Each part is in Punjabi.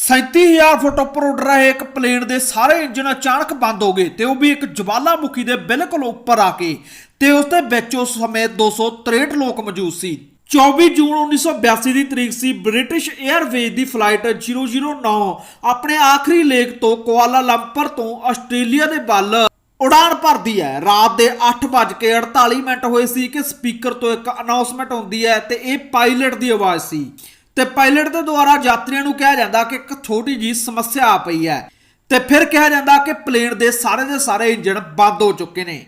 37000 ਫੁੱਟ ਉੱਪਰ ਉੱਡ ਰਹੇ ਇੱਕ ਪਲੇਨ ਦੇ ਸਾਰੇ ਇੰਜਨ ਅਚਾਨਕ ਬੰਦ ਹੋ ਗਏ ਤੇ ਉਹ ਵੀ ਇੱਕ ਜਵਾਲਾਮੁਖੀ ਦੇ ਬਿਲਕੁਲ ਉੱਪਰ ਆ ਕੇ ਤੇ ਉਸ ਦੇ ਵਿੱਚ ਉਸ ਸਮੇਂ 263 ਲੋਕ ਮੌਜੂਦ ਸੀ। 24 ਜੂਨ 1982 ਦੀ ਤਰੀਕ ਸੀ, ਬ੍ਰਿਟਿਸ਼ 에ਅਰਵੇਜ਼ ਦੀ ਫਲਾਈਟ 009 ਆਪਣੇ ਆਖਰੀ ਲੇਗ ਤੋਂ ਕੁਆਲਾਲੰਪਰ ਤੋਂ ਆਸਟ੍ਰੇਲੀਆ ਦੇ ਵੱਲ ਉਡਾਨ ਭਰਦੀ ਹੈ। ਰਾਤ ਦੇ 8:48 ਮਿੰਟ ਹੋਏ ਸੀ ਕਿ ਸਪੀਕਰ ਤੋਂ ਇੱਕ ਅਨਾਉਂਸਮੈਂਟ ਹੁੰਦੀ ਹੈ ਤੇ ਇਹ ਪਾਇਲਟ ਦੀ ਆਵਾਜ਼ ਸੀ। ਤੇ ਪਾਇਲਟ ਦੇ ਦੁਆਰਾ ਯਾਤਰੀਆਂ ਨੂੰ ਕਿਹਾ ਜਾਂਦਾ ਕਿ ਇੱਕ ਛੋਟੀ ਜੀ ਸਮੱਸਿਆ ਆ ਪਈ ਹੈ ਤੇ ਫਿਰ ਕਿਹਾ ਜਾਂਦਾ ਕਿ ਪਲੇਨ ਦੇ ਸਾਰੇ ਦੇ ਸਾਰੇ ਇੰਜਣ ਬੰਦ ਹੋ ਚੁੱਕੇ ਨੇ।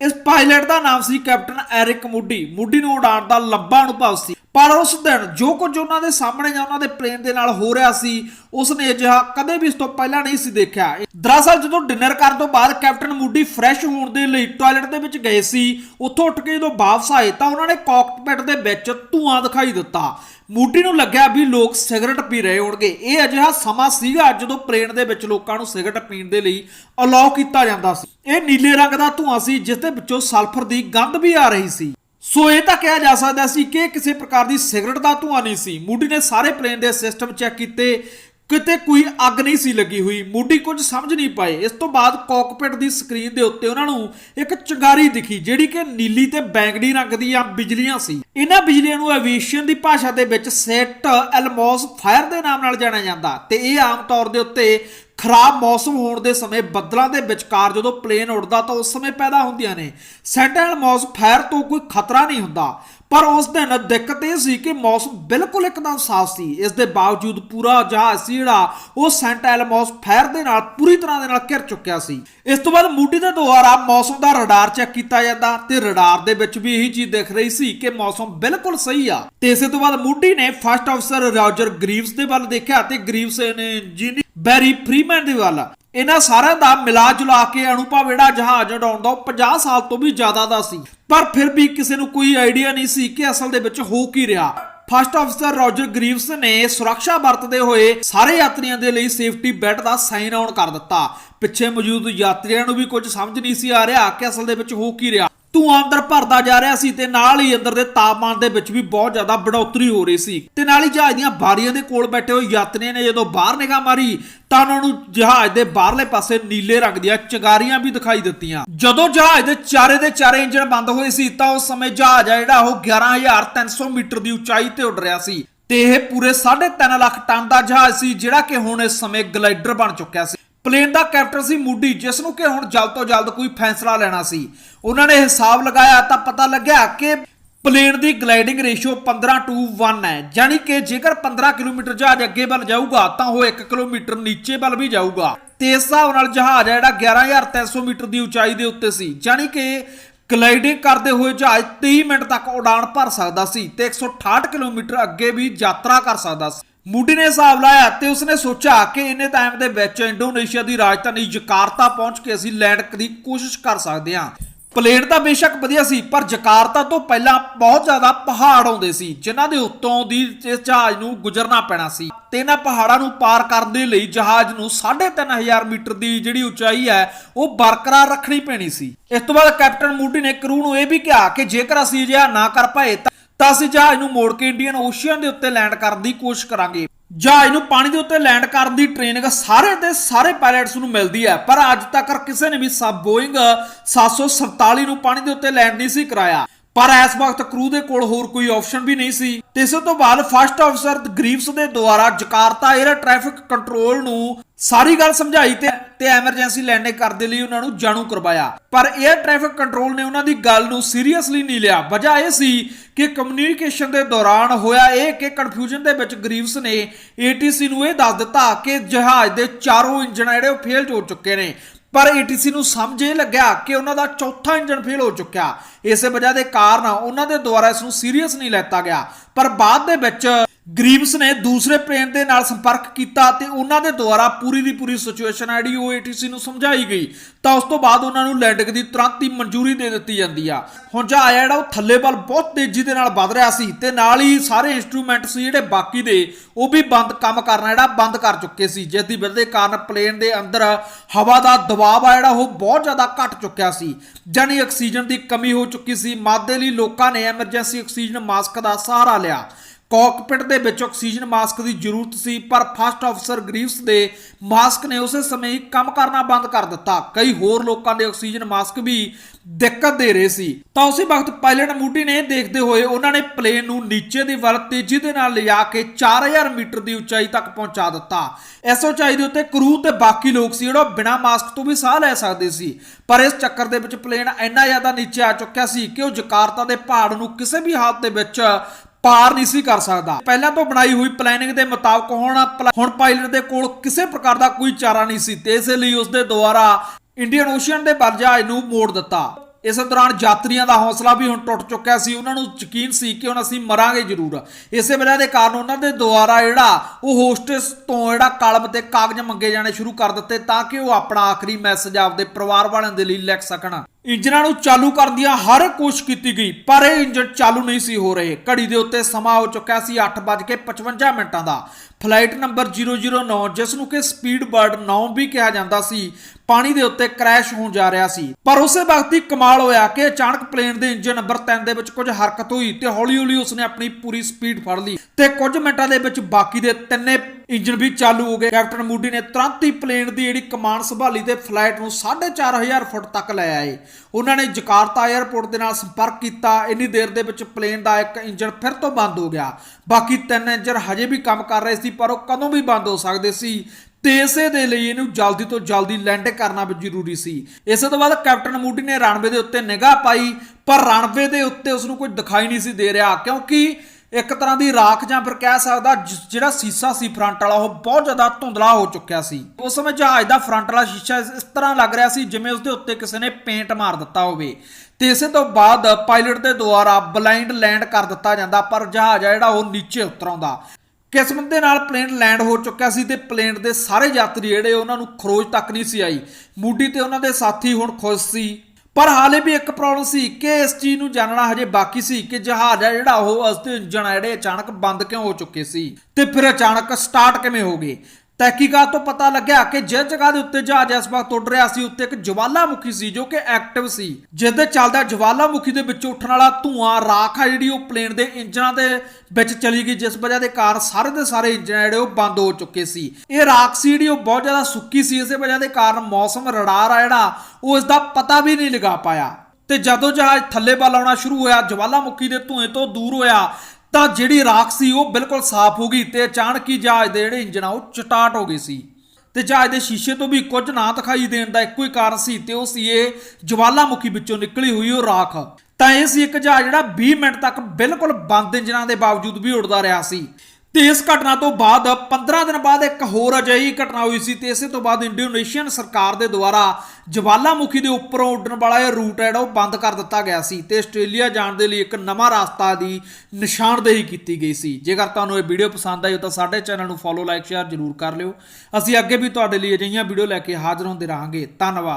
ਇਸ ਪਾਇਲਟ ਦਾ ਨਾਮ ਸੀ ਕੈਪਟਨ ਐਰਿਕ ਮੁੱਡੀ। ਮੁੱਡੀ ਨੂੰ ਉਡਾਣ ਦਾ ਲੰਬਾ ਅਨੁਭਵ ਸੀ। ਪਰ ਉਸ ਦਿਨ ਜੋ ਕੁਝ ਉਹਨਾਂ ਦੇ ਸਾਹਮਣੇ ਜਾਂ ਉਹਨਾਂ ਦੇ ਪਲੇਨ ਦੇ ਨਾਲ ਹੋ ਰਿਹਾ ਸੀ ਉਸ ਨੇ ਅਜਿਹਾ ਕਦੇ ਵੀ ਇਸ ਤੋਂ ਪਹਿਲਾਂ ਨਹੀਂ ਸੀ ਦੇਖਿਆ। ਦਰਅਸਲ ਜਦੋਂ ਡਿਨਰ ਕਰਨ ਤੋਂ ਬਾਅਦ ਕੈਪਟਨ ਮੁੱਡੀ ਫਰੈਸ਼ ਹੋਣ ਦੇ ਲਈ ਟਾਇਲਟ ਦੇ ਵਿੱਚ ਗਏ ਸੀ, ਉੱਥੋਂ ਉੱਠ ਕੇ ਜਦੋਂ ਵਾਪਸ ਆਏ ਤਾਂ ਉਹਨਾਂ ਨੇ ਕਾਕਪਿਟ ਦੇ ਵਿੱਚ ਧੂਆਂ ਦਿਖਾਈ ਦਿੱਤਾ। ਮੂਡੀ ਨੂੰ ਲੱਗਿਆ ਵੀ ਲੋਕ ਸਿਗਰਟ ਪੀ ਰਹੇ ਹੋਣਗੇ। ਇਹ ਅਜਿਹਾ ਸਮਾਂ ਸੀਗਾ ਜਦੋਂ ਪਲੇਨ ਦੇ ਵਿੱਚ ਲੋਕਾਂ ਨੂੰ ਸਿਗਰਟ ਪੀਣ ਦੇ ਲਈ ਅਲਾਉ ਕੀਤਾ ਜਾਂਦਾ ਸੀ। ਇਹ ਨੀਲੇ ਰੰਗ ਦਾ ਧੂਆਂ ਸੀ, ਜਿਸ ਦੇ ਵਿੱਚੋਂ ਸਲਫਰ ਦੀ ਗੰਧ ਵੀ ਆ ਰਹੀ ਸੀ। ਸੋ ਇਹ ਤਾਂ ਕਿਹਾ ਜਾ ਸਕਦਾ ਸੀ ਕਿ ਕਿਸੇ ਪ੍ਰਕਾਰ ਦੀ ਸਿਗਰਟ ਦਾ ਧੂਆਂ ਨਹੀਂ ਸੀ। ਮੂਡੀ ਨੇ ਸਾਰੇ ਪਲੇਨ ਦੇ ਸਿਸਟਮ ਚੈੱਕ ਕੀਤੇ। ਕਿਤੇ ਕੋਈ ਅੱਗ ਨਹੀਂ ਸੀ ਲੱਗੀ ਹੋਈ। ਮੂਡੀ ਕੁਝ ਸਮਝ ਨਹੀਂ ਪਾਏ। ਇਸ ਤੋਂ ਬਾਅਦ ਕਾਕਪਿਟ ਦੀ ਸਕਰੀਨ ਦੇ ਉੱਤੇ ਉਹਨਾਂ ਨੂੰ ਇੱਕ ਚੰਗਾਰੀ ਦਿਖੀ, ਜਿਹੜੀ ਕਿ ਨੀਲੀ ਤੇ ਬੈਂਗਣੀ ਰੰਗ ਦੀਆਂ ਬਿਜਲੀਆਂ ਸੀ। ਇਹਨਾਂ ਬਿਜਲੀਆਂ ਨੂੰ ਐਵੀਏਸ਼ਨ ਦੀ ਭਾਸ਼ਾ ਦੇ ਵਿੱਚ ਸੈਟ ਐਲਮੋਸ ਫਾਇਰ ਦੇ ਨਾਮ ਨਾਲ ਜਾਣਿਆ ਜਾਂਦਾ। ਤੇ ਇਹ ਆਮ ਤੌਰ ਦੇ ਉੱਤੇ ਖਰਾਬ ਮੌਸਮ ਹੋਣ ਦੇ ਸਮੇਂ ਬੱਦਲਾਂ ਦੇ ਵਿਚਕਾਰ ਜਦੋਂ ਪਲੇਨ ਉੱਡਦਾ ਤਾਂ ਉਸ ਸਮੇਂ ਪੈਦਾ ਹੁੰਦੀਆਂ ਨੇ। ਸੈਂਟਰਲ ਮੌਸ ਫਾਇਰ ਤੋਂ ਕੋਈ ਖਤਰਾ ਨਹੀਂ ਹੁੰਦਾ। ਪਰ ਉਸ ਦਿਨ ਦਿੱਕਤ ਇਹ ਸੀ ਕਿ ਮੌਸਮ ਬਿਲਕੁਲ ਇੱਕਦਮ ਸਾਫ਼ ਸੀ। ਇਸ ਦੇ ਬਾਵਜੂਦ ਪੂਰਾ ਜਹਾਜ਼ ਸੀ ਜਿਹੜਾ ਉਹ ਸੈਂਟ ਐਲਮੋਸ ਫਾਇਰ ਦੇ ਨਾਲ ਪੂਰੀ ਤਰ੍ਹਾਂ ਦੇ ਨਾਲ ਘਿਰ ਚੁੱਕਿਆ ਸੀ। ਇਸ ਤੋਂ ਬਾਅਦ ਮੂਡੀ ਦੇ ਦੁਆਰਾ ਮੌਸਮ ਦਾ ਰਡਾਰ ਚੈੱਕ ਕੀਤਾ ਜਾਂਦਾ ਤੇ ਰਡਾਰ ਦੇ ਵਿੱਚ ਵੀ ਇਹੀ ਚੀਜ਼ ਦਿਖ ਰਹੀ ਸੀ ਕਿ ਮੌਸਮ ਬਿਲਕੁਲ ਸਹੀ ਆ। ਤੇ ਇਸੇ ਤੋਂ ਬਾਅਦ ਮੂਡੀ ਨੇ ਫਸਟ ਅਫਸਰ ਰੌਜਰ ਗਰੀਵਸ ਦੇ ਵੱਲ ਦੇਖਿਆ ਤੇ ਗਰੀਵਸ ਨੇ ਇੰਜੀਨੀਅਰ ਬੈਰੀ ਫਰੀਮੈਨ ਦੇ ਵੱਲ ਇਹਨਾਂ ਸਾਰਿਆਂ ਦਾ ਮਿਲਾ ਜੁਲਾ ਕੇ ਅਨੁਭਵ ਜਿਹੜਾ ਜਹਾਜ਼ ਉਡਾਉਣ ਦਾ ਉਹ 50 ਸਾਲ ਤੋਂ ਵੀ ਜ਼ਿਆਦਾ ਦਾ ਸੀ। ਪਰ ਫਿਰ ਵੀ ਕਿਸੇ ਨੂੰ ਕੋਈ ਆਈਡੀਆ ਨਹੀਂ ਸੀ ਕਿ ਅਸਲ ਦੇ ਵਿੱਚ ਹੋ ਕੀ ਰਿਹਾ। ਫਸਟ ਅਫਸਰ ਰੋਜਰ ਗਰੀਵਸ ਨੇ ਸੁਰੱਖਿਆ ਵਰਤਦੇ ਹੋਏ ਸਾਰੇ ਯਾਤਰੀਆਂ ਦੇ ਲਈ ਸੇਫਟੀ ਬੈਲਟ ਦਾ ਸਾਈਨ ਆਨ ਕਰ ਦਿੱਤਾ। ਪਿੱਛੇ ਮੌਜੂਦ ਯਾਤਰੀਆਂ ਨੂੰ ਵੀ ਕੁਝ ਸਮਝ ਨਹੀਂ ਸੀ ਆ ਰਿਹਾ ਕਿ ਅਸਲ ਦੇ ਵਿੱਚ ਹੋ ਕੀ ਰਿਹਾ। ਧੂਆਂ ਅੰਦਰ ਭਰਦਾ ਜਾ ਰਿਹਾ ਸੀ ਤੇ ਨਾਲ ਹੀ ਅੰਦਰ ਦੇ ਤਾਪਮਾਨ ਦੇ ਵਿੱਚ ਵੀ ਬਹੁਤ ਜ਼ਿਆਦਾ ਬੜੋਤਰੀ ਹੋ ਰਹੀ ਸੀ। ਤੇ ਨਾਲ ਹੀ ਜਹਾਜ਼ ਦੀਆਂ ਬਾਰੀਆਂ ਦੇ ਕੋਲ ਬੈਠੇ ਹੋਏ ਯਾਤਰੀਆਂ ਨੇ ਜਦੋਂ ਬਾਹਰ ਨਿਗਾਹ ਮਾਰੀ, ਤਾਂ ਉਹਨਾਂ ਨੂੰ ਜਹਾਜ਼ ਦੇ ਬਾਹਰਲੇ ਪਾਸੇ ਨੀਲੇ ਰੰਗ ਦੀਆਂ ਚਗਾਰੀਆਂ ਵੀ ਦਿਖਾਈ ਦਿੱਤੀਆਂ। ਜਦੋਂ ਜਹਾਜ਼ ਦੇ ਚਾਰੇ ਦੇ ਚਾਰੇ ਇੰਜਣ ਬੰਦ ਹੋਏ ਸੀ, ਤਾਂ ਉਸ ਸਮੇਂ ਜਹਾਜ਼ ਆ ਜਿਹੜਾ, ਉਹ 11300 ਮੀਟਰ ਦੀ ਉਚਾਈ ਤੇ ਉੱਡ ਰਿਹਾ ਸੀ। ਤੇ ਇਹ ਪੂਰੇ 3.5 ਲੱਖ ਟਨ ਦਾ ਜਹਾਜ਼ ਸੀ, ਜਿਹੜਾ ਕਿ ਹੁਣ ਇਸ ਸਮੇਂ ਗਲਾਈਡਰ ਬਣ ਚੁੱਕਿਆ ਸੀ। ਪਲੇਨ ਦਾ ਕੈਪਟਨ ਸੀ ਮੂਡੀ ਜਿਸ ਨੂੰ ਕਿ ਹੁਣ ਜਲਦ ਤੋਂ ਜਲਦ ਕੋਈ ਫੈਸਲਾ ਲੈਣਾ ਸੀ। ਉਹਨਾਂ ਨੇ ਹਿਸਾਬ ਲਗਾਇਆ ਤਾਂ ਪਤਾ ਲੱਗਿਆ ਕਿ ਪਲੇਨ ਦੀ ਗਲਾਈਡਿੰਗ ਰੇਸ਼ੀਓ 15 ਟੂ 1 ਹੈ। ਯਾਨੀ ਕਿ ਜੇਕਰ 15 ਕਿਲੋਮੀਟਰ ਜਹਾਜ਼ ਅੱਗੇ ਵੱਲ ਜਾਊਗਾ, ਤਾਂ ਉਹ 1 ਕਿਲੋਮੀਟਰ ਨੀਚੇ ਵੱਲ ਵੀ ਜਾਊਗਾ। ਤੇ ਇਸ ਹਿਸਾਬ ਨਾਲ ਜਹਾਜ਼ ਹੈ ਜਿਹੜਾ 11300 ਮੀਟਰ ਦੀ ਉਚਾਈ ਦੇ ਉੱਤੇ ਸੀ। ਯਾਨੀ ਕਿ ਗਲਾਈਡਿੰਗ ਕਰਦੇ ਹੋਏ ਜਹਾਜ਼ 30 ਮਿੰਟ ਤੱਕ ਉਡਾਣ ਭਰ ਸਕਦਾ ਸੀ ਤੇ 168 ਕਿਲੋਮੀਟਰ ਅੱਗੇ ਵੀ ਯਾਤਰਾ ਕਰ ਸਕਦਾ ਸੀ। ਮੂਡੀ ਨੇ ਹਿਸਾਬ ਲਾਇਆ ਤੇ ਉਸਨੇ ਸੋਚਿਆ ਕਿ ਇੰਨੇ ਟਾਈਮ ਦੇ ਵਿੱਚ ਇੰਡੋਨੇਸ਼ੀਆ ਦੀ ਰਾਜਧਾਨੀ ਜਕਾਰਤਾ ਪਹੁੰਚ ਕੇ ਅਸੀਂ ਲੈਂਡ ਦੀ ਕੋਸ਼ਿਸ਼ ਕਰ ਸਕਦੇ ਹਾਂ। ਪਲੇਨ ਤਾਂ ਬੇਸ਼ੱਕ ਵਧੀਆ ਸੀ, ਪਰ ਜਕਾਰਤਾ ਤੋਂ ਪਹਿਲਾਂ ਬਹੁਤ ਜ਼ਿਆਦਾ ਪਹਾੜ ਆਉਂਦੇ ਸੀ, ਜਿਨ੍ਹਾਂ ਦੇ ਉੱਤੋਂ ਦੀ ਜਹਾਜ਼ ਨੂੰ ਗੁਜ਼ਰਨਾ ਪੈਣਾ ਸੀ। ਤੇ ਇਹਨਾਂ ਪਹਾੜਾਂ ਨੂੰ ਪਾਰ ਕਰਨ ਦੇ ਲਈ ਜਹਾਜ਼ ਨੂੰ 3500 ਮੀਟਰ ਦੀ ਜਿਹੜੀ ਉਚਾਈ ਹੈ, ਉਹ ਬਰਕਰਾਰ ਰੱਖਣੀ ਪੈਣੀ ਸੀ। ਇਸ ਤੋਂ ਬਾਅਦ ਕੈਪਟਨ ਮੂਡੀ ਨੇ ਕਰੂ ਨੂੰ ਇਹ ਵੀ ਕਿਹਾ ਕਿ ਜੇਕਰ ਅਸੀਂ ਅਜਿਹਾ ਨਾ ਕਰ ਪਾਏ ਤਾਂ ਅਸੀਂ ਜਹਾਜ਼ ਨੂੰ ਮੋੜ ਕੇ ਇੰਡੀਅਨ ਓਸ਼ੀਅਨ ਦੇ ਉੱਤੇ ਲੈਂਡ ਕਰਨ ਦੀ ਕੋਸ਼ਿਸ਼ ਕਰਾਂਗੇ। ਜਹਾਜ਼ ਨੂੰ ਪਾਣੀ ਦੇ ਉੱਤੇ ਲੈਂਡ ਕਰਨ ਦੀ ਟ੍ਰੇਨਿੰਗ ਸਾਰੇ ਦੇ ਸਾਰੇ ਪਾਇਲਟਸ ਨੂੰ ਮਿਲਦੀ ਹੈ। ਪਰ ਅੱਜ ਤੱਕ ਕਿਸੇ ਨੇ ਵੀ ਸਬ ਬੋਇੰਗ 747 ਨੂੰ ਪਾਣੀ ਦੇ ਉੱਤੇ ਲੈਂਡ ਨਹੀਂ ਸੀ ਕਰਾਇਆ। ਪਰ ਇਸ ਵਕਤ ਕਰੂ ਦੇ ਕੋਲ ਹੋਰ ਕੋਈ ਆਪਸ਼ਨ ਵੀ ਨਹੀਂ ਸੀ। ਤੇ ਇਸ ਤੋਂ ਬਾਅਦ ਫਸਟ ਅਫਸਰ ਗਰੀਵਸ ਦੇ ਦੁਆਰਾ ਜਕਾਰਤਾ 에ਅਰ ਟ੍ਰੈਫਿਕ ਕੰਟਰੋਲ ਨੂੰ ਸਾਰੀ ਗੱਲ ਸਮਝਾਈ ਤੇ ਤੇ ਐਮਰਜੈਂਸੀ ਲੈਂਡਿੰਗ ਕਰਦੇ ਲਈ ਉਹਨਾਂ ਨੂੰ ਜਾਣੂ ਕਰਵਾਇਆ। ਪਰ 에ਅਰ ਟ੍ਰੈਫਿਕ ਕੰਟਰੋਲ ਨੇ ਉਹਨਾਂ ਦੀ ਗੱਲ ਨੂੰ ਸੀਰੀਅਸਲੀ ਨਹੀਂ ਲਿਆ। ਵਜ੍ਹਾ ਇਹ ਸੀ ਕਿ ਕਮਿਊਨੀਕੇਸ਼ਨ ਦੇ ਦੌਰਾਨ ਹੋਇਆ ਇਹ ਕਿ ਕਨਫਿਊਜ਼ਨ ਦੇ ਵਿੱਚ ਗਰੀਵਸ ਨੇ ATC ਨੂੰ ਇਹ ਦੱਸ ਦਿੱਤਾ ਕਿ ਜਹਾਜ਼ ਦੇ ਚਾਰੋਂ ਇੰਜਣ ਜਿਹੜੇ ਉਹ ਫੇਲ ਹੋ ਚੁੱਕੇ ਨੇ। ਪਰ ATC ਨੂੰ ਸਮਝ ਇਹ ਲੱਗਿਆ ਕਿ ਉਹਨਾਂ ਦਾ ਚੌਥਾ ਇੰਜਨ ਫੇਲ ਹੋ ਚੁੱਕਿਆ। ਇਸੇ ਵਜ੍ਹਾ ਦੇ ਕਾਰਨ ਉਹਨਾਂ ਦੇ ਦੁਆਰਾ ਇਸ ਨੂੰ ਸੀਰੀਅਸ ਨਹੀਂ ਲੈਤਾ ਗਿਆ। ਪਰ ਬਾਅਦ ਦੇ ਵਿੱਚ ਗਰੀਵਸ ਨੇ ਦੂਸਰੇ ਪਲੇਨ ਦੇ ਨਾਲ ਸੰਪਰਕ ਕੀਤਾ ਤੇ ਉਹਨਾਂ ਦੇ ਦੁਆਰਾ ਪੂਰੀ ਦੀ ਪੂਰੀ ਸਿਚੁਏਸ਼ਨ ਆਈਡੀ ਉਹ ATC ਨੂੰ ਸਮਝਾਈ ਗਈ। ਤਾਂ ਉਸ ਤੋਂ ਬਾਅਦ ਉਹਨਾਂ ਨੂੰ ਲੈਂਡਿੰਗ ਦੀ ਤੁਰੰਤ ਹੀ ਮਨਜ਼ੂਰੀ ਦੇ ਦਿੱਤੀ ਜਾਂਦੀ ਆ। ਹੁਣ ਜਹਾਜ਼ ਜਿਹੜਾ ਉਹ ਥੱਲੇ ਵੱਲ ਬਹੁਤ ਤੇਜ਼ੀ ਦੇ ਨਾਲ ਵੱਧ ਰਿਹਾ ਸੀ ਤੇ ਨਾਲ ਹੀ ਸਾਰੇ ਇਨਸਟਰੂਮੈਂਟ ਸੀ ਜਿਹੜੇ ਬਾਕੀ ਦੇ, ਉਹ ਵੀ ਬੰਦ ਕੰਮ ਕਰਨਾ ਜਿਹੜਾ ਬੰਦ ਕਰ ਚੁੱਕੇ ਸੀ। ਜਿਸ ਦੀ ਵਜ੍ਹਾ ਦੇ ਕਾਰਨ ਪਲੇਨ ਦੇ ਅੰਦਰ ਹਵਾ ਦਾ ਦਬਾਅ ਆ ਜਿਹੜਾ ਉਹ ਬਹੁਤ ਜ਼ਿਆਦਾ ਘਟ ਚੁੱਕਿਆ ਸੀ। ਜਾਨੀ ਆਕਸੀਜਨ ਦੀ ਕਮੀ ਹੋ ਚੁੱਕੀ ਸੀ। ਮਾਦੇ ਲਈ ਲੋਕਾਂ ਨੇ ਐਮਰਜੈਂਸੀ ਆਕਸੀਜਨ ਮਾਸਕ ਦਾ ਸਹਾਰਾ ਲਿਆ। ਕਾਕਪਿਟ ਦੇ ਵਿੱਚ ਆਕਸੀਜਨ ਮਾਸਕ ਦੀ ਜ਼ਰੂਰਤ ਸੀ, ਪਰ ਫਸਟ ਅਫਸਰ ਗ੍ਰੀਵਸ ਦੇ ਮਾਸਕ ਨੇ ਉਸੇ ਸਮੇਂ ਹੀ ਕੰਮ ਕਰਨਾ ਬੰਦ ਕਰ ਦਿੱਤਾ। ਕਈ ਹੋਰ ਲੋਕਾਂ ਦੇ ਆਕਸੀਜਨ ਮਾਸਕ ਵੀ ਦਿੱਕਤ ਦੇ ਰਹੇ ਸੀ। ਤਾਂ ਉਸੇ ਵਕਤ ਪਾਇਲਟ ਮੂਡੀ ਨੇ ਦੇਖਦੇ ਹੋਏ ਉਹਨਾਂ ਨੇ ਪਲੇਨ ਨੂੰ ਨੀਚੇ ਦੀ ਵੱਲ ਤੇਜ਼ੀ ਦੇ ਨਾਲ ਲਿਜਾ ਕੇ 4000 ਮੀਟਰ ਦੀ ਉਚਾਈ ਤੱਕ ਪਹੁੰਚਾ ਦਿੱਤਾ। ਇਸ ਉਚਾਈ ਦੇ ਉੱਤੇ ਕਰੂ ਤੇ ਬਾਕੀ ਲੋਕ ਸੀ, ਜਿਹੜਾ ਬਿਨਾਂ ਮਾਸਕ ਤੋਂ ਵੀ ਸਾਹ ਲੈ ਸਕਦੇ ਸੀ। ਪਰ ਇਸ ਚੱਕਰ ਦੇ ਵਿੱਚ ਪਲੇਨ ਇੰਨਾ ਜ਼ਿਆਦਾ ਨੀਚੇ ਆ ਚੁੱਕਿਆ ਸੀ ਕਿ ਉਹ ਜਕਾਰਤਾ ਦੇ ਪਹਾੜ ਨੂੰ ਕਿਸੇ ਵੀ ਹਾਲਤ ਦੇ ਵਿੱਚ ਪਾਰ ਨਹੀਂ ਸੀ ਕਰ ਸਕਦਾ। ਪਹਿਲਾਂ ਤੋਂ ਬਣਾਈ ਹੋਈ ਪਲੈਨਿੰਗ ਦੇ ਮੁਤਾਬਕ ਹੁਣ ਪਲ- ਹੁਣ ਪਾਇਲਟ ਦੇ ਕੋਲ ਕਿਸੇ ਪ੍ਰਕਾਰ ਦਾ ਕੋਈ ਚਾਰਾ ਨਹੀਂ ਸੀ ਤੇ ਇਸੇ ਲਈ ਉਸ ਦੇ ਦੁਆਰਾ ਇੰਡੀਅਨ ਓਸ਼ੀਅਨ ਦੇ ਵੱਲ ਜਹਾਜ਼ ਨੂੰ ਮੋੜ ਦਿੱਤਾ। ਇਸ ਦੌਰਾਨ ਯਾਤਰੀਆਂ ਦਾ ਹੌਸਲਾ ਵੀ ਹੁਣ ਟੁੱਟ ਚੁੱਕਿਆ ਸੀ। ਉਹਨਾਂ ਨੂੰ ਯਕੀਨ ਸੀ ਕਿ ਹੁਣ ਅਸੀਂ ਮਰਾਂਗੇ ਜ਼ਰੂਰ। ਇਸੇ ਵਜ੍ਹਾ ਦੇ ਕਾਰਨ ਉਹਨਾਂ ਦੇ ਦੁਆਰਾ ਜਿਹੜਾ ਉਹ ਹੋਸਟਸ ਤੋਂ ਜਿਹੜਾ ਕਲਮ ਤੇ ਕਾਗਜ਼ ਮੰਗੇ ਜਾਣੇ ਸ਼ੁਰੂ ਕਰ ਦਿੱਤੇ ਤਾਂ ਕਿ ਉਹ ਆਪਣਾ ਆਖਰੀ ਮੈਸੇਜ ਆਪਦੇ ਪਰਿਵਾਰ ਵਾਲਿਆਂ ਦੇ ਲਈ ਲਿਖ ਸਕਣ। ਇੰਜਨਾਂ ਨੂੰ ਚਾਲੂ ਕਰਨ ਦੀਆਂ ਹਰ ਕੋਸ਼ਿਸ਼ ਕੀਤੀ ਗਈ, ਪਰ ਇਹ ਇੰਜਨ ਚਾਲੂ ਨਹੀਂ ਸੀ ਹੋ ਰਹੇ। ਘੜੀ ਦੇ ਉੱਤੇ ਸਮਾਂ ਹੋ ਚੁੱਕਿਆ ਸੀ 8:55 ਮਿੰਟਾਂ ਦਾ। ਫਲਾਈਟ ਨੰਬਰ 009 ਜਿਸ ਨੂੰ ਕਿ ਸਪੀਡ ਬਰਡ 9 ਵੀ ਕਿਹਾ ਜਾਂਦਾ ਸੀ, ਪਾਣੀ ਦੇ ਉੱਤੇ ਕ੍ਰੈਸ਼ ਹੋਣ ਜਾ ਰਿਹਾ ਸੀ। ਪਰ ਉਸੇ ਵਕਤ ਹੀ ਕਮਾਲ ਹੋਇਆ ਕਿ ਅਚਾਨਕ ਪਲੇਨ ਦੇ ਇੰਜਨ ਨੰਬਰ 3 ਦੇ ਵਿੱਚ ਕੁਝ ਹਰਕਤ ਹੋਈ ਤੇ ਹੌਲੀ-ਹੌਲੀ ਉਸਨੇ ਆਪਣੀ ਪੂਰੀ ਸਪੀਡ ਫੜ ਲਈ ਤੇ ਕੁਝ ਮਿੰਟਾਂ ਦੇ ਵਿੱਚ ਬਾਕੀ ਦੇ ਤਿੰਨੇ ਇੰਜਨ ਵੀ ਚਾਲੂ ਹੋ ਗਏ। ਕੈਪਟਨ ਮੂਡੀ ਨੇ ਤੁਰੰਤ ਹੀ ਪਲੇਨ ਦੀ ਜਿਹੜੀ ਕਮਾਂਡ ਸੰਭਾਲੀ ਤੇ ਫਲਾਈਟ ਨੂੰ 4500 ਫੁੱਟ ਤੱਕ ਲੈ ਆਏ। ਉਹਨਾਂ ਨੇ ਜਕਾਰਤਾ 에ਅਰਪੋਰਟ ਦੇ ਨਾਲ ਸੰਪਰਕ ਕੀਤਾ। ਇੰਨੀ ਦੇਰ ਦੇ ਵਿੱਚ ਪਲੇਨ ਦਾ ਇੱਕ ਇੰਜਨ ਫਿਰ ਤੋਂ ਬੰਦ ਹੋ ਗਿਆ। ਬਾਕੀ ਤਿੰਨ ਇੰਜਨ ਹਜੇ ਵੀ ਕੰਮ ਕਰ ਰਹੇ ਸੀ, ਪਰ ਉਹ ਕਦੋਂ ਵੀ ਬੰਦ ਹੋ ਸਕਦੇ ਸੀ, ਤੇ ਇਸੇ ਦੇ ਲਈ ਇਹਨੂੰ ਜਲਦੀ ਤੋਂ ਜਲਦੀ ਲੈਂਡ ਕਰਨਾ ਵੀ ਜ਼ਰੂਰੀ ਸੀ। ਇਸੇ ਤੋਂ ਬਾਅਦ ਕੈਪਟਨ ਮੂਡੀ ਨੇ ਰਣਵੇ ਦੇ ਉੱਤੇ ਨਿਗਾਹ ਪਾਈ, ਪਰ ਰਣਵੇ ਦੇ ਉੱਤੇ ਉਸ ਨੂੰ ਕੋਈ ਦਿਖਾਈ ਨਹੀਂ ਸੀ ਦੇ ਰਿਹਾ, ਕਿਉਂਕਿ ਇੱਕ ਤਰ੍ਹਾਂ ਦੀ ਰਾਖ ਜਾਂ ਫਿਰ ਕਹਿ ਸਕਦਾ ਜਿਹੜਾ ਸੀਸਾ ਸੀ ਫਰੰਟ ਵਾਲਾ, ਉਹ ਬਹੁਤ ਜ਼ਿਆਦਾ ਧੁੰਦਲਾ ਹੋ ਚੁੱਕਿਆ ਸੀ। ਉਸ ਸਮੇਂ ਜਹਾਜ਼ ਦਾ ਫਰੰਟ ਵਾਲਾ ਸ਼ੀਸ਼ਾ ਇਸ ਤਰ੍ਹਾਂ ਲੱਗ ਰਿਹਾ ਸੀ ਜਿਵੇਂ ਉਸਦੇ ਉੱਤੇ ਕਿਸੇ ਨੇ ਪੇਂਟ ਮਾਰ ਦਿੱਤਾ ਹੋਵੇ। ਤੇ ਇਸੇ ਤੋਂ ਬਾਅਦ ਪਾਇਲਟ ਦੇ ਦੁਆਰਾ ਬਲਾਈਂਡ ਲੈਂਡ ਕਰ ਦਿੱਤਾ ਜਾਂਦਾ, ਪਰ ਜਹਾਜ਼ ਆ ਜਿਹੜਾ ਉਹ ਨੀਚੇ ਉਤਰ ਆਉਂਦਾ ਕਿਸਮਤ ਦੇ ਨਾਲ ਪਲੇਨ ਲੈਂਡ ਹੋ ਚੁੱਕਿਆ ਸੀ ਤੇ ਪਲੇਨ ਦੇ ਸਾਰੇ ਯਾਤਰੀ ਜਿਹੜੇ ਉਹਨਾਂ ਨੂੰ ਖਰੋਜ ਤੱਕ ਨਹੀਂ ਸੀ ਆਈ। ਮੂਡੀ ਤੇ ਉਹਨਾਂ ਦੇ ਸਾਥੀ ਹੁਣ ਖੁਸ਼ ਸੀ। ਪਰ ਹਾਲੇ ਵੀ ਇੱਕ ਪ੍ਰੋਬਲਮ ਸੀ ਕਿ ਇਸ ਚੀਜ਼ ਨੂੰ ਜਾਣਨਾ ਹਜੇ ਬਾਕੀ ਸੀ ਕਿ ਜਹਾਜ਼ ਆ ਜਿਹੜਾ ਉਹ ਉਸ ਦੇ ਇੰਜਣ ਆ ਜਿਹੜੇ ਅਚਾਨਕ ਬੰਦ ਕਿਉਂ ਹੋ ਚੁੱਕੇ ਸੀ ਤੇ ਫਿਰ ਅਚਾਨਕ ਸਟਾਰਟ ਕਿਵੇਂ ਹੋ ਗਏ? ਤਹਿਕੀਕਾਤ ਤੋਂ ਪਤਾ ਲੱਗਿਆ ਕਿ ਜਿਸ ਜਗ੍ਹਾ ਦੇ ਉੱਤੇ ਜਹਾਜ਼ ਇਸ ਵਕਤ ਉੱਡ ਰਿਹਾ ਸੀ, ਉੱਤੇ ਇੱਕ ਜਵਾਲਾਮੁਖੀ ਸੀ ਜੋ ਕਿ ਐਕਟਿਵ ਸੀ, ਜਿਸ ਦੇ ਚੱਲਦਾ ਜਵਾਲਾਮੁਖੀ ਦੇ ਵਿੱਚੋਂ ਉੱਠਣ ਵਾਲਾ ਧੂਆਂ, ਰਾਖ ਆ ਜਿਹੜੀ ਉਹ ਪਲੇਨ ਦੇ ਇੰਜਨਾਂ ਦੇ ਵਿੱਚ ਚਲੀ ਗਈ, ਜਿਸ ਵਜ੍ਹਾ ਦੇ ਕਾਰਨ ਸਾਰੇ ਦੇ ਸਾਰੇ ਇੰਜਨ ਜਿਹੜੇ ਉਹ ਬੰਦ ਹੋ ਚੁੱਕੇ ਸੀ। ਇਹ ਰਾਖ ਸੀ ਜਿਹੜੀ ਉਹ ਬਹੁਤ ਜ਼ਿਆਦਾ ਸੁੱਕੀ ਸੀ, ਇਸੇ ਵਜ੍ਹਾ ਦੇ ਕਾਰਨ ਮੌਸਮ ਰਡਾਰ ਆ ਜਿਹੜਾ, ਉਹ ਇਸ ਦਾ ਪਤਾ ਵੀ ਨਹੀਂ ਲਗਾ ਪਾਇਆ। ਤੇ ਜਦੋਂ ਜਹਾਜ਼ ਥੱਲੇ ਵੱਲ ਆਉਣਾ ਸ਼ੁਰੂ ਹੋਇਆ, ਜਵਾਲਾਮੁਖੀ ਦੇ ਧੂਏ ਤੋਂ ਦੂਰ ਹੋਇਆ ਤਾਂ ਜਿਹੜੀ ਰਾਖ ਸੀ ਉਹ ਬਿਲਕੁਲ ਸਾਫ਼ ਹੋ ਗਈ ਤੇ ਅਚਾਨਕ ਹੀ ਜਹਾਜ਼ ਦੇ ਜਿਹੜੇ ਇੰਜਣ ਆ ਉਹ ਚਟਾਟ ਹੋ ਗਏ ਸੀ। ਤੇ ਜਹਾਜ਼ ਦੇ ਸ਼ੀਸ਼ੇ ਤੋਂ ਵੀ ਕੁਝ ਨਾ ਦਿਖਾਈ ਦੇਣ ਦਾ ਇੱਕੋ ਹੀ ਕਾਰਨ ਸੀ ਤੇ ਉਹ ਸੀ ਇਹ ਜਵਾਲਾਮੁਖੀ ਵਿੱਚੋਂ ਨਿਕਲੀ ਹੋਈ ਉਹ ਰਾਖ। ਤਾਂ ਇਹ ਸੀ ਇੱਕ ਜਹਾਜ਼ ਜਿਹੜਾ 20 ਮਿੰਟ ਤੱਕ ਬਿਲਕੁਲ ਬੰਦ ਇੰਜਨਾਂ ਦੇ ਬਾਵਜੂਦ ਵੀ ਉੱਡਦਾ ਰਿਹਾ ਸੀ। ਤੇ ਇਸ ਘਟਨਾ ਤੋਂ ਬਾਅਦ 15 ਦਿਨ ਬਾਅਦ ਇੱਕ ਹੋਰ ਅਜਿਹੀ ਘਟਨਾ ਹੋਈ ਸੀ ਤੇ ਇਸੇ ਤੋਂ ਬਾਅਦ ਇੰਡੋਨੇਸ਼ੀਅਨ ਸਰਕਾਰ ਦੇ ਦੁਆਰਾ ਜਵਾਲਾਮੁਖੀ ਦੇ ਉੱਪਰੋਂ ਉੱਡਣ ਵਾਲਾ ਇਹ ਰੂਟ ਹੈ ਜਿਹੜਾ ਉਹ ਬੰਦ ਕਰ ਦਿੱਤਾ ਗਿਆ ਸੀ ਤੇ ਆਸਟ੍ਰੇਲੀਆ ਜਾਣ ਦੇ ਲਈ ਇੱਕ ਨਵਾਂ ਰਸਤਾ ਦੀ ਨਿਸ਼ਾਨਦੇਹੀ ਕੀਤੀ ਗਈ ਸੀ। ਜੇਕਰ ਤੁਹਾਨੂੰ ਇਹ ਵੀਡੀਓ ਪਸੰਦ ਆਈ ਤਾਂ ਸਾਡੇ ਚੈਨਲ ਨੂੰ ਫੋਲੋ ਲਾਈਕ ਸ਼ੇਅਰ ਜ਼ਰੂਰ ਕਰ ਲਿਓ। ਅਸੀਂ ਅੱਗੇ ਵੀ ਤੁਹਾਡੇ ਲਈ ਅਜਿਹੀਆਂ ਵੀਡੀਓ ਲੈ ਕੇ ਹਾਜ਼ਰ ਹੁੰਦੇ ਰਹਾਂਗੇ। ਧੰਨਵਾਦ।